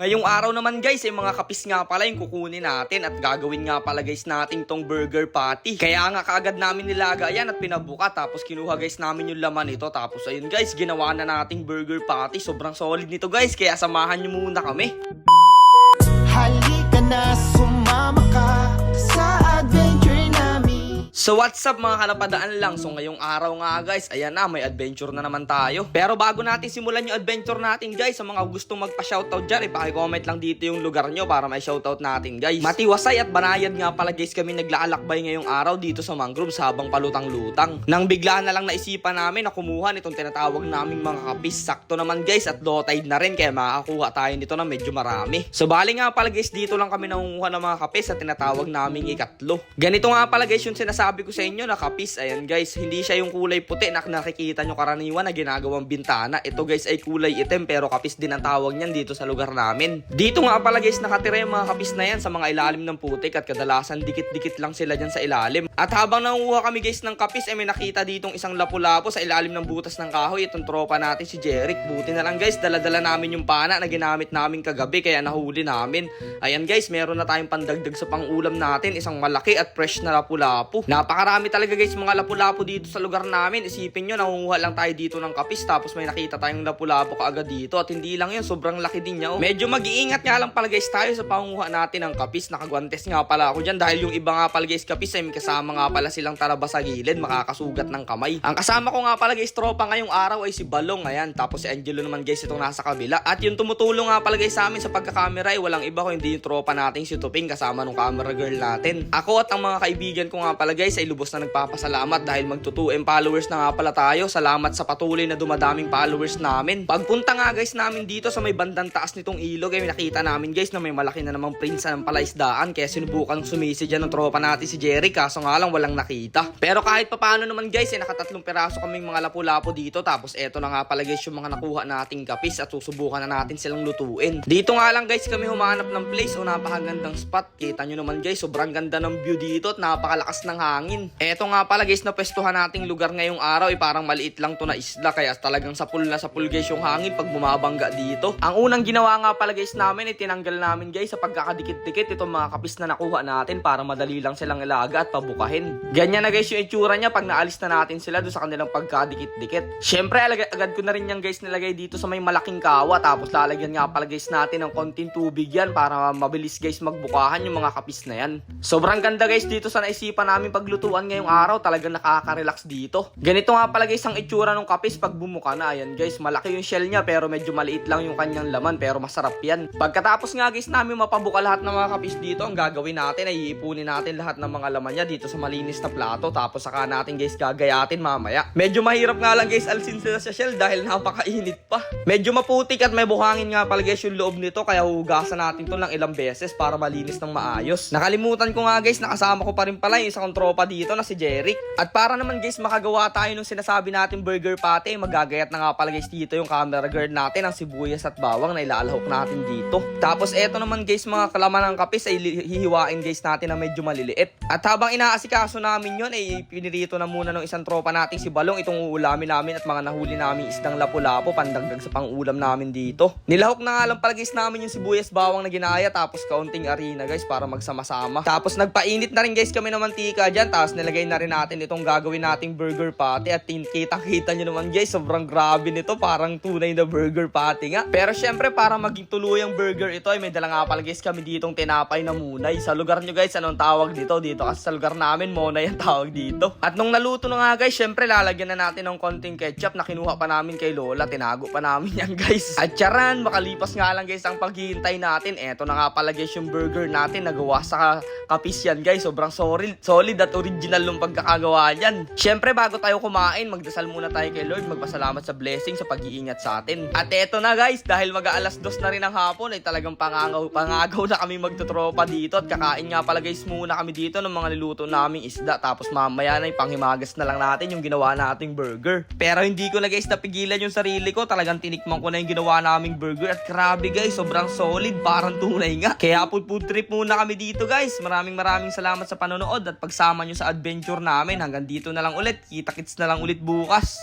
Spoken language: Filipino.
Ngayong araw naman guys, ay mga kapis nga pala yung kukunin natin at gagawin nga pala guys nating tong burger patty. Kaya nga kaagad namin nilaga yan at pinabuka tapos kinuha guys namin yung laman nito. Tapos ayun guys, ginawa na nating burger patty. Sobrang solid nito guys, kaya samahan nyo muna kami. Halika na, sumama ka So what's up mga kalapadaan lang? So ngayong araw nga guys, ayan na, may adventure na naman tayo. Pero bago natin simulan yung adventure natin guys, sa mga gustong magpa-shoutout dyan, ipaki-comment lang dito yung lugar nyo para may shoutout natin guys. Matiwasay at banayad nga pala guys kami naglaalakbay ngayong araw dito sa mangroves habang palutang-lutang. Nang bigla na lang naisipan namin na kumuha nitong tinatawag naming mga kapis. Sakto naman guys at low tide na rin kaya makakakuha tayo nito na medyo marami. So bali nga pala guys, dito lang kami nangunguha ng mga kapis at tinatawag naming ikatlo. Ganito nga pala guys yung sinasabi ko sa inyo na kapis. Ayan guys, hindi siya yung kulay puti na nakikita nyo karaniwan na ginagawang bintana. Ito guys ay kulay itim pero kapis din ang tawag niyan dito sa lugar namin. Dito nga pala guys nakatira yung mga kapis na yan sa mga ilalim ng putik at kadalasan dikit-dikit lang sila dyan sa ilalim. At habang nangunguha kami guys ng kapis ay may nakita ditong isang lapu-lapo sa ilalim ng butas ng kahoy. Itong tropa natin si Jeric. Buti na lang guys, dala-dala namin yung pana na ginamit namin kagabi kaya nahuli namin. Ayan guys, meron na tayong pandagdag sa pangulam natin. Isang malaki at fresh na lapu-lapu. Napakarami talaga guys mga lapu-lapu dito sa lugar namin. Isipin nyo, nangunguha lang tayo dito ng kapis tapos may nakita tayong lapu-lapu kaagad dito. At hindi lang yun, sobrang laki din niya. Oh. Medyo mag-iingat nga lang pala guys tayo sa pangunguha natin ng kapis. Nakagwantes nga pala ako dyan dahil yung iba nga pala guys kapis ay may kasama nga pala silang talaba sa gilid. Makakasugat ng kamay. Ang kasama ko nga pala guys tropa ngayong araw ay si Balong. Ayan, tapos si Angelo naman guys itong nasa kabila. At yung tumutulong nga pala guys sa amin sa pagkakamera ay walang iba ko hindi yung tropa nating si Tuping kasama nung camera girl natin. Ako at ang mga kaibigan ko nga pala guys ay lubos na nagpapasalamat dahil magto 2M followers na nga pala tayo. Salamat sa patuloy na dumadaming followers namin. Pagpunta nga guys namin dito sa may bandang taas nitong ilog ay nakita namin guys na may malaki na namang prinsa ng palaisdaan kaya sinubukan sumisi dyan ng tropa natin si Jerry kaso nga lang walang nakita. Pero kahit papaano naman guys ay nakatatlong peraso kaming mga lapu-lapu dito tapos eto na nga pala guys yung mga nakuha nating kapis at susubukan na natin silang lutuin. Dito nga lang guys kami humanap ng place o napakagandang spot. Kita nyo naman guys sobrang ganda ng view dito at napakalakas ng hangin. Eto nga pala guys na pwestuhan nating lugar ngayong araw ay parang maliit lang to na isla kaya talagang sa pool na sa pool guys yung hangin pag bumabangga dito. Ang unang ginawa nga pala guys namin ay tinanggal namin guys sa pagkakadikit-dikit itong mga kapis na nakuha natin para madali lang silang ilaga at pabukahin. Ganyan na guys yung itsura niya pag naalis na natin sila doon sa kanilang pagkadikit-dikit. Syempre agad, ko na rin yan guys nilagay dito sa may malaking kawa tapos lalagyan nga pala guys natin ng konting tubig yan para mabilis guys magbukahan yung mga kapis na yan. Sobrang ganda guys dito sa naisipan namin paglutuan ngayong araw talagang nakaka-relax dito. Ganito nga pala guys ang itsura ng kapis pag bumuka na. Ayan guys, malaki yung shell niya pero medyo maliit lang yung kanyang laman pero masarap yan. Pagkatapos nga guys namin mapabuka lahat ng mga kapis dito, ang gagawin natin ay iipunin natin lahat ng mga laman niya dito sa malinis na plato tapos saka natin guys gagayatin mamaya. Medyo mahirap nga lang guys alsin sila sa shell dahil napakainit pa. Medyo maputik at may buhangin nga pala guys yung loob nito kaya hugasan natin to ng ilang beses para malinis ng maayos. Nakalimutan ko nga guys nakasama ko pa rin pala yung isang tropa dito na si Jeric. At para naman guys makagawa tayo nung sinasabi natin burger patty, magagayat na nga pala guys dito yung camera guard natin ang sibuyas at bawang na ilalahok natin dito. Tapos eto naman guys mga kalaman ng kapis ay hihiwain guys natin na medyo maliliit. At habang inaasikaso namin yon ay pinirito na muna ng isang tropa natin si Balong itong uulamin namin at mga nahuli namin isdang lapu-lapo pandagdag sa pangulam namin dito. Nilahok na nga lang pala guys namin yung sibuyas bawang na ginaya tapos kaunting arena guys para magsama-sama. Tapos nagpainit na rin guys kami ng mantika dyan tapos nilagay na rin natin itong gagawin nating burger patty at kitang-kita nyo naman guys sobrang grabe nito parang tunay na burger patty nga. Pero syempre para maging tuluyang burger ito ay may dala nga pala guys kami ditong tinapay na munay. Sa lugar nyo guys anong tawag dito? Dito kasi sa lugar namin monay ang tawag dito. At nung naluto na nga guys syempre lalagyan na natin ng konting ketchup na kinuha pa namin kay Lola. Tinago pa namin yan guys. At charan makalipas nga lang guys ang paghihintay natin. Eto na nga pala guys yung burger natin nagawa sa kapis yan guys. Sobrang solid, solid at original yung pagkakagawa niyan. Syempre bago tayo kumain, magdasal muna tayo kay Lord, magpasalamat sa blessing sa pag-iingat sa atin. At eto na guys, dahil mag-aalas dos na rin ng hapon, ay talagang pangangaw, pangagaw na kami magtutropa dito at kakain nga pala guys muna kami dito ng mga niluto naming isda. Tapos mamaya na panghimagas na lang natin yung ginawa nating burger. Pero hindi ko na guys napigilan yung sarili ko, talagang tinikman ko na yung ginawa naming burger at grabe guys, sobrang solid, parang tunay nga. Kaya food food trip muna kami dito guys. Maraming maraming salamat sa panonood at pagsama nyo sa adventure namin. Hanggang dito na lang ulit. Kita-kits na lang ulit bukas.